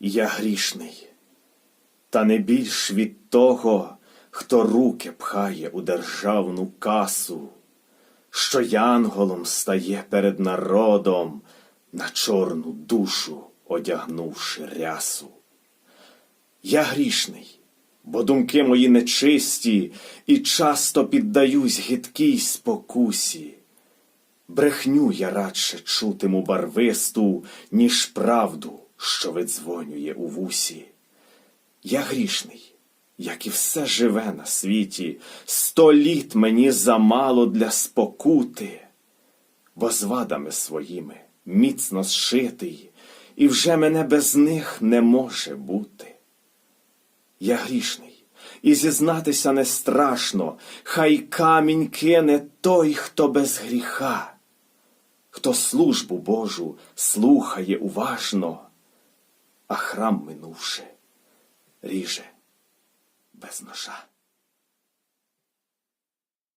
Я грішний, та не більш від того, хто руки пхає у державну касу, що янголом стає перед народом, на чорну душу одягнувши рясу. Я грішний, бо думки мої нечисті, і часто піддаюсь гидкій спокусі. Брехню я радше чутиму барвисту, ніж правду, що видзвонює у вусі. Я грішний, як і все живе на світі, сто літ мені замало для спокути, бо з вадами своїми міцно зшитий, і вже мене без них не може бути. Я грішний, і зізнатися не страшно, хай камінь кине той, хто без гріха, хто службу Божу слухає уважно, а храм минувши, ріже без ножа.